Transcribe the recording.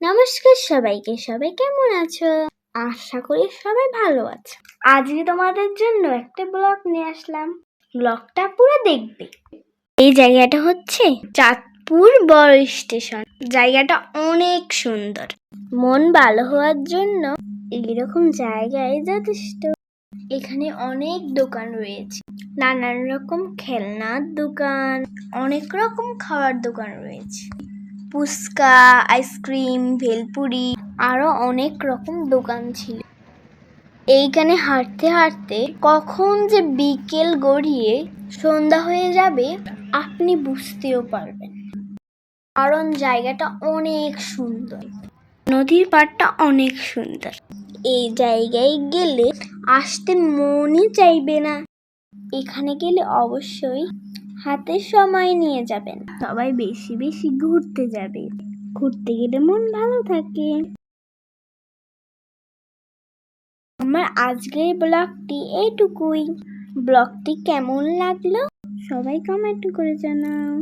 নমস্কার সবাইকে, সবাই কেমন আছো? আশা করি সবাই ভালো আছো। আজকে তোমাদের জন্য একটা ব্লগ নিয়ে আসলাম। ব্লগটা পুরো দেখবে। এই জায়গাটা হচ্ছে চাঁদপুর বড় স্টেশন। জায়গাটা অনেক সুন্দর। মন ভালো হওয়ার জন্য এইরকম জায়গায় যথেষ্ট। এখানে অনেক দোকান রয়েছে। নানান রকম খেলনার দোকান, অনেক রকম খাওয়ার দোকান রয়েছে। ফুচকা, আইসক্রিম, ভেলপুরি, আরও অনেক রকম দোকান ছিল। এইখানে হাঁটতে হাঁটতে কখন যে বিকেল গড়িয়ে সন্ধ্যা হয়ে যাবে, আপনি বুঝতেও পারবেন কারণ জায়গাটা অনেক সুন্দর। নদীর পাড়টা অনেক সুন্দর। এই জায়গায় গেলে আসতে মনই চাইবে না। এখানে গেলে অবশ্যই হাতে সময় নিয়ে যাবেন। সবাই বেশি বেশি ঘুরতে যাবে। ঘুরতে গেলে মন ভালো থাকে। আমার আজকের ব্লগটি এইটুকুই। ব্লগটি কেমন লাগল? সবাই কমেন্ট করে জানাও।